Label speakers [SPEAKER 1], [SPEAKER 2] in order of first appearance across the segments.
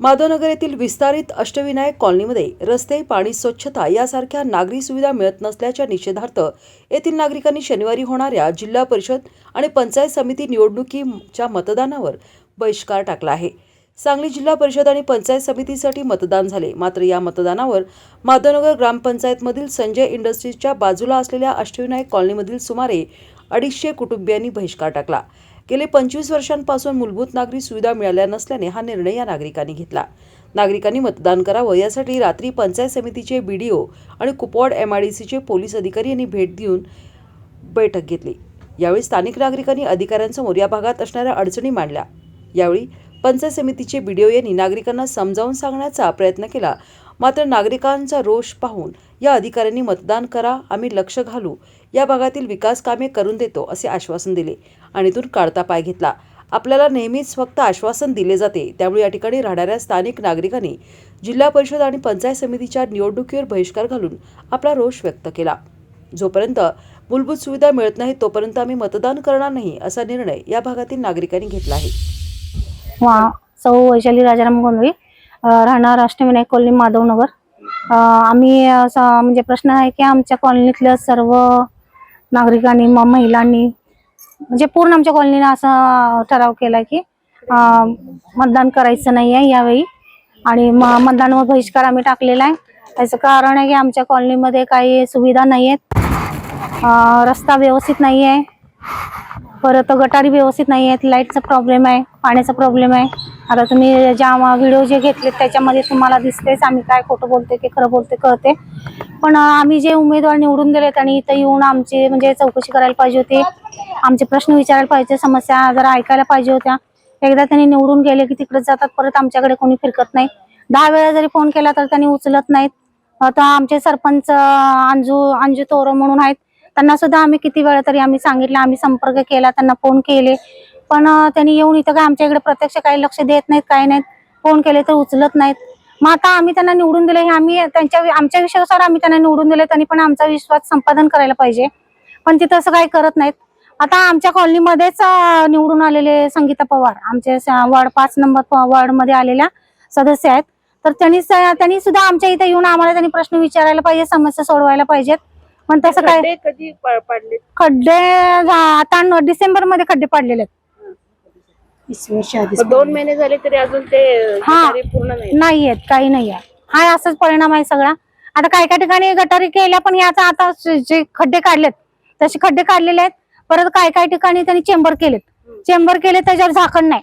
[SPEAKER 1] माधवनगर येथील विस्तारित अष्टविनायक कॉलनीमध्ये रस्ते पाणी स्वच्छता यासारख्या नागरी सुविधा मिळत नसल्याच्या निषेधार्थ येथील नागरिकांनी शनिवारी होणाऱ्या जिल्हा परिषद आणि पंचायत समिती निवडणुकीच्या मतदानावर बहिष्कार टाकला आहे. सांगली जिल्हा परिषद आणि पंचायत समितीसाठी मतदान झाले. मात्र या मतदानावर माधवनगर ग्रामपंचायतमधील संजय इंडस्ट्रीजच्या बाजूला असलेल्या अष्टविनायक कॉलनीमधील सुमारे अडीचशे कुटुंबियांनी बहिष्कार टाकला. गेले पंचवीस वर्षांपासून मूलभूत नागरी सुविधा मिळाल्या नसल्याने हा निर्णय या नागरिकांनी घेतला. नागरिकांनी मतदान करावं यासाठी रात्री पंचायत समितीचे बीडीओ आणि कुपवाड एमआयडीसीचे पोलीस अधिकारी यांनी भेट देऊन बैठक घेतली. यावेळी स्थानिक नागरिकांनी अधिकाऱ्यांसमोर या भागात असणाऱ्या अडचणी मांडल्या. यावेळी पंचायत समितीचे बीडीओ यांनी नागरिकांना समजावून सांगण्याचा प्रयत्न केला. मात्र नागरिकांचा रोष पाहून या अधिकाऱ्यांनी मतदान करा आम्ही लक्ष घालू या भागातील विकास कामे करून देतो असे आश्वासन दिले. आणि इथून काढता पाय घेतला. आपल्याला नेहमीच फक्त आश्वासन दिले जाते. त्यामुळे या ठिकाणी राहणाऱ्या स्थानिक नागरिकांनी जिल्हा परिषद आणि पंचायत समितीच्या निवडणुकीवर बहिष्कार घालून आपला रोष व्यक्त केला. जोपर्यंत मूलभूत सुविधा मिळत नाही तोपर्यंत आम्ही मतदान करणार नाही असा निर्णय या भागातील नागरिकांनी घेतला आहे.
[SPEAKER 2] सौ वैशाली राजाराम गोंधळी राहणार अष्टविनायक कॉलनी माधवनगर. आम्ही असा म्हणजे प्रश्न आहे की आमच्या कॉलनीतल्या सर्व नागरिकांनी मग महिलांनी म्हणजे पूर्ण आमच्या कॉलनीनं असा ठराव केला की मतदान करायचं नाही आहे यावेळी. आणि म मतदानावर बहिष्कार आम्ही टाकलेला आहे. त्याचं कारण आहे की आमच्या कॉलनीमध्ये काही सुविधा नाही आहेत रस्ता व्यवस्थित नाही आहे परत गटारी व्यवस्थित नाही आहेत लाईटचा प्रॉब्लेम आहे पाण्याचा प्रॉब्लेम आहे. आता तुम्ही ज्या व्हिडिओ जे घेतलेत त्याच्यामध्ये तुम्हाला दिसतेच आम्ही काय खोटं बोलते की खरं बोलते कळते पण आम्ही जे उमेदवार निवडून दिलेत आणि इथं येऊन आमची म्हणजे चौकशी करायला पाहिजे होती आमचे प्रश्न विचारायला पाहिजे समस्या जरा ऐकायला पाहिजे होत्या. एकदा त्यांनी निवडून गेले की तिकडे जातात परत आमच्याकडे कोणी फिरकत नाही. दहा वेळा जरी फोन केला तर त्यांनी उचलत नाहीत. आता आमचे सरपंच अंजू अंजू तोरो म्हणून आहेत. त्यांना सुद्धा आम्ही किती वेळा तरी आम्ही सांगितलं आम्ही संपर्क केला त्यांना फोन केले. पण त्यांनी येऊन इथं काय आमच्या इकडे प्रत्यक्ष काही लक्ष देत नाहीत काय नाहीत. फोन केले तर उचलत नाहीत. मग आता आम्ही त्यांना निवडून दिले हे आम्ही त्यांच्या आमच्या विषयानुसार आम्ही त्यांना निवडून दिले त्यांनी पण आमचा विश्वास संपादन करायला पाहिजे. पण ते तसं काही करत नाहीत. आता आमच्या कॉलनीमध्येच निवडून आलेले संगीता पवार आमचे वॉर्ड पाच नंबर वॉर्डमध्ये आलेल्या सदस्य आहेत. तर त्यांनी त्यांनी सुद्धा आमच्या इथे येऊन आम्हाला त्यांनी प्रश्न विचारायला पाहिजे समस्या सोडवायला पाहिजेत. पण तसं काय?
[SPEAKER 3] खड्डे कधी प- पडले
[SPEAKER 2] खड्डे झा- आता डिसेंबरमध्ये खड्डे पडलेले आहेत.
[SPEAKER 3] मग दोन महिने झाले तरी अजून ते
[SPEAKER 2] हा.
[SPEAKER 3] पूर्ण नाही
[SPEAKER 2] नाही आहेत काही नाही आहे हा असाच परिणाम आहे सगळा. आता काय काय ठिकाणी गटारी केल्या पण याचा आता जे- जे खड्डे काढलेत तसे खड्डे काढलेले आहेत. परत काय काय ठिकाणी त्यांनी चेंबर केलेत. चेंबर केले त्याच्यावर झाकण नाही.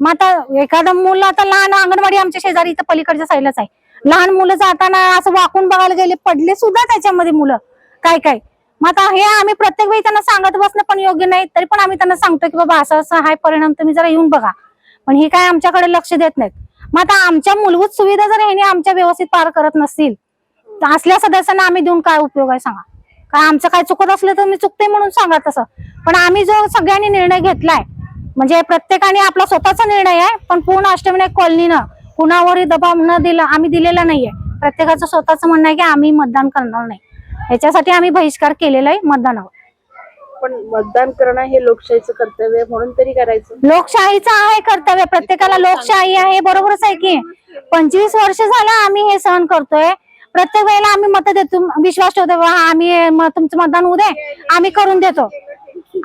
[SPEAKER 2] मग आता एखादं मुलं आता लहान अंगणवाडी आमच्या शेजारी इथं पलीकडच्या साईडलाच आहे. लहान मुलं जाताना असं वाकून बघायला गेले पडले सुद्धा त्याच्यामध्ये मुलं. काय काय? मग आता हे आम्ही प्रत्येक वेळी त्यांना सांगत बसणं पण योग्य नाही तरी पण आम्ही त्यांना सांगतो की बाबा असं असं हाय परिणाम तुम्ही जरा येऊन बघा. पण हे काय आमच्याकडे लक्ष देत नाहीत. मग आता आमच्या मूलभूत सुविधा जर ह्याने आमच्या व्यवस्थित पार करत नसतील तर असल्या सदस्यांना आम्ही देऊन काय उपयोग आहे सांगा? काय आमचं काय चुकत असलं तर मी चुकते म्हणून सांगा तसं. पण आम्ही जो सगळ्यांनी निर्णय घेतलाय म्हणजे प्रत्येकाने आपला स्वतःचा निर्णय आहे पण पूर्ण अष्टविनायक कॉलनीनं कुणावरही दबाव न दिला आम्ही दिलेला नाहीये. प्रत्येकाचं स्वतःचं म्हणणं आहे की आम्ही मतदान करणार नाही. याच्यासाठी आम्ही बहिष्कार केलेला आहे मतदानावर.
[SPEAKER 3] पण मतदान करणं हे लोकशाहीचं कर्तव्य म्हणून तरी करायचं.
[SPEAKER 2] लोकशाहीचं आहे कर्तव्य प्रत्येकाला लोकशाही आहे बरोबरच आहे की. पंचवीस वर्ष झालं आम्ही हे सहन करतोय. प्रत्येक वेळेला आम्ही मत देतो विश्वास ठेवतो "वा, आम्ही तुमचं मतदान दे आम्ही करून देतो.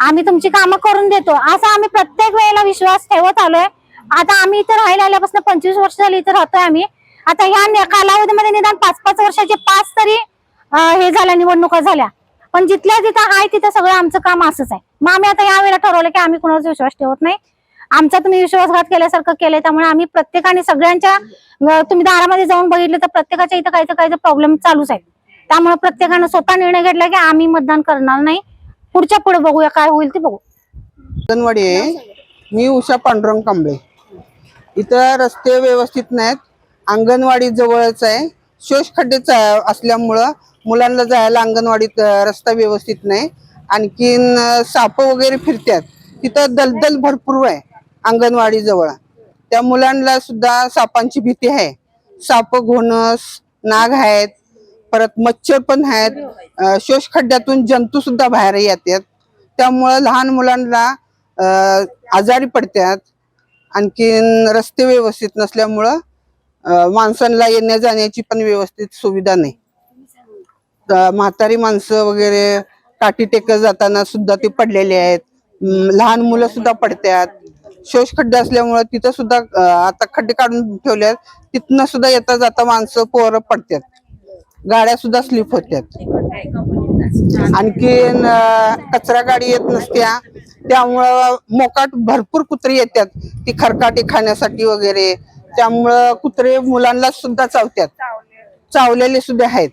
[SPEAKER 2] आम्ही तुमची कामं करून देतो. असं आम्ही प्रत्येक वेळेला विश्वास ठेवत आलोय. आता आम्ही इथं राहायला आल्यापासून पंचवीस वर्ष झाली इथं राहतोय आम्ही. आता ह्या कालावधीमध्ये निदान पाच पाच वर्षाचे पाच तरी हे झाल्या निवडणुका झाल्या. पण जिथल्या तिथं आहे तिथं सगळं आमचं काम असंच आहे. मग आम्ही आता यावेळेला ठरवलं की आम्ही कुणावर विश्वास ठेवत नाही. आमचा तुम्ही विश्वासघात केल्यासारखं केलंय त्यामुळे आम्ही प्रत्येकाने सगळ्यांच्या तुम्ही दारामध्ये जाऊन बघितलं तर प्रत्येकाच्या इथं काही काही प्रॉब्लेम चालूच आहे. त्यामुळे प्रत्येकानं स्वतः निर्णय घेतला की आम्ही मतदान करणार नाही. पुढच्या पुढे बघूया काय होईल ते बघू.
[SPEAKER 4] अंगणवाडी आहे. मी उषा पांडुरंग कांबळे. इथं रस्ते व्यवस्थित नाहीत. अंगणवाडी जवळच आहे. शोषखड्डेच असल्यामुळं मुलांना जायला अंगणवाडीत रस्ता व्यवस्थित नाही. आणखीन साप वगैरे फिरतात तिथं दलदल भरपूर आहे अंगणवाडी जवळ त्या मुलांना सुद्धा सापांची भीती आहे. साप घोणस नाग आहेत परत मच्छर पण आहेत. शोष खड्ड्यातून जंतू सुद्धा बाहेर येतात. त्यामुळं लहान मुलांना आजारी पडतात. आणखीन रस्ते व्यवस्थित नसल्यामुळं माणसांना येण्या जाण्याची पण व्यवस्थित सुविधा नाही. म्हातारी माणसं वगैरे काठी टेकत जाताना सुद्धा ते पडलेले आहेत. लहान मुलं सुद्धा पडतात. शोष खड्डे असल्यामुळे तिथं सुद्धा आता खड्डे काढून ठेवल्यात तिथनं सुद्धा येता जाता माणसं पोरं पडतात. गाड्या सुद्धा स्लिप होत्यात आणखीन कचरा गाडी येत नसत्या. त्यामुळं मोकाट भरपूर कुत्रे येतात. ती खरकाटी खाण्यासाठी वगैरे. त्यामुळं कुत्रे मुलांना सुद्धा चावतात. चावलेले सुद्धा आहेत.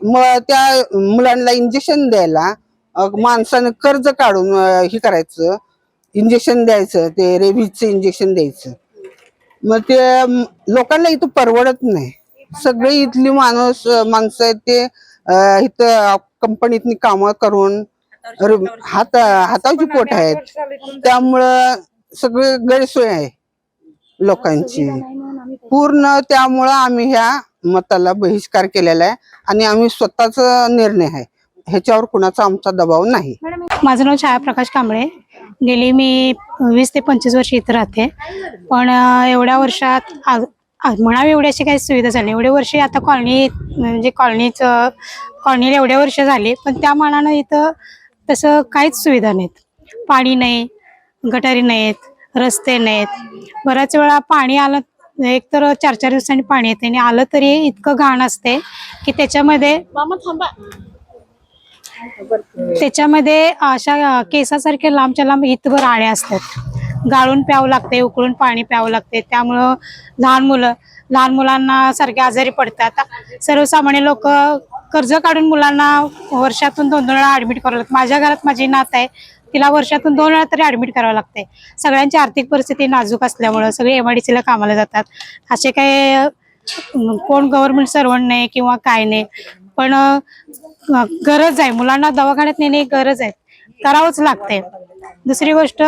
[SPEAKER 4] मग त्या मुलांना इंजेक्शन द्यायला माणसानं कर्ज काढून हे करायचं इंजेक्शन द्यायचं ते रेबीजचं इंजेक्शन द्यायचं. मग ते लोकांना इथं परवडत नाही. सगळे इथली माणूस माणसं आहेत ते इथं कंपनीतनी कामं करून हात हाताची पोट आहेत. त्यामुळं सगळे गैरसोय आहे लोकांची. पूर्ण त्यामुळं आम्ही ह्या मताला बहिष्कार केलेला आहे आणि आम्ही स्वतःच निर्णय आहे. ह्याच्यावर कुणाचा आमचा दबाव नाही.
[SPEAKER 5] माझं नाव छायाप्रकाश कांबळे. गेली मी वीस ते पंचवीस वर्ष इथं राहते. पण एवढ्या वर्षात म्हणावी एवढी अशी काही सुविधा झाली एवढे वर्ष आता कॉलनी म्हणजे कॉलनीचं कॉलनीला एवढ्या वर्ष झाली पण त्या मानानं इथं तसं काहीच सुविधा नाहीत. पाणी नाही गटारी नाहीत रस्ते नाहीत. बऱ्याच वेळा पाणी आलं एक तर चार चार दिवसांनी पाणी येते आणि आलं तरी इतकं घाण असते की त्याच्यामध्ये त्याच्यामध्ये अशा अ, केसासारखे लांबच्या लांब इथभर आळ्या असतात. गाळून प्यावं लागते उकळून पाणी प्यावं लागते. त्यामुळं लहान मुलं लहान मुलांना सारखे आजारी पडतात. सर्वसामान्य लोक कर्ज काढून मुलांना वर्षातून दोन दोन वेळा ऍडमिट करावं लागतं माझ्या घरात माझी नात आहे. तिला वर्षातून दोन वेळा तरी ऍडमिट करावं लागते सगळ्यांची आर्थिक परिस्थिती नाजूक असल्यामुळं सगळे एम आय डी सीला कामाला जातात. असे काही कोण गव्हर्नमेंट सर्वंट नाही किंवा काय नाही. पण गरज आहे. मुलांना दवाखान्यात नेणे गरज आहे. करावंच लागते दुसरी गोष्ट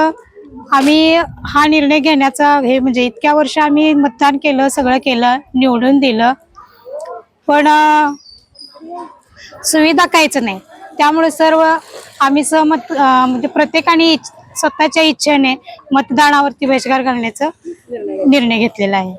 [SPEAKER 5] आम्ही हा निर्णय घेण्याचा हे म्हणजे इतक्या वर्ष आम्ही मतदान केलं सगळं केलं निवडून दिलं. पण सुविधा काहीच नाही. त्यामुळे सर्व आम्ही सहमत म्हणजे प्रत्येकाने स्वतःच्या इच्छेने मतदानावरती बहिष्कार घालण्याचा निर्णय घेतलेला आहे.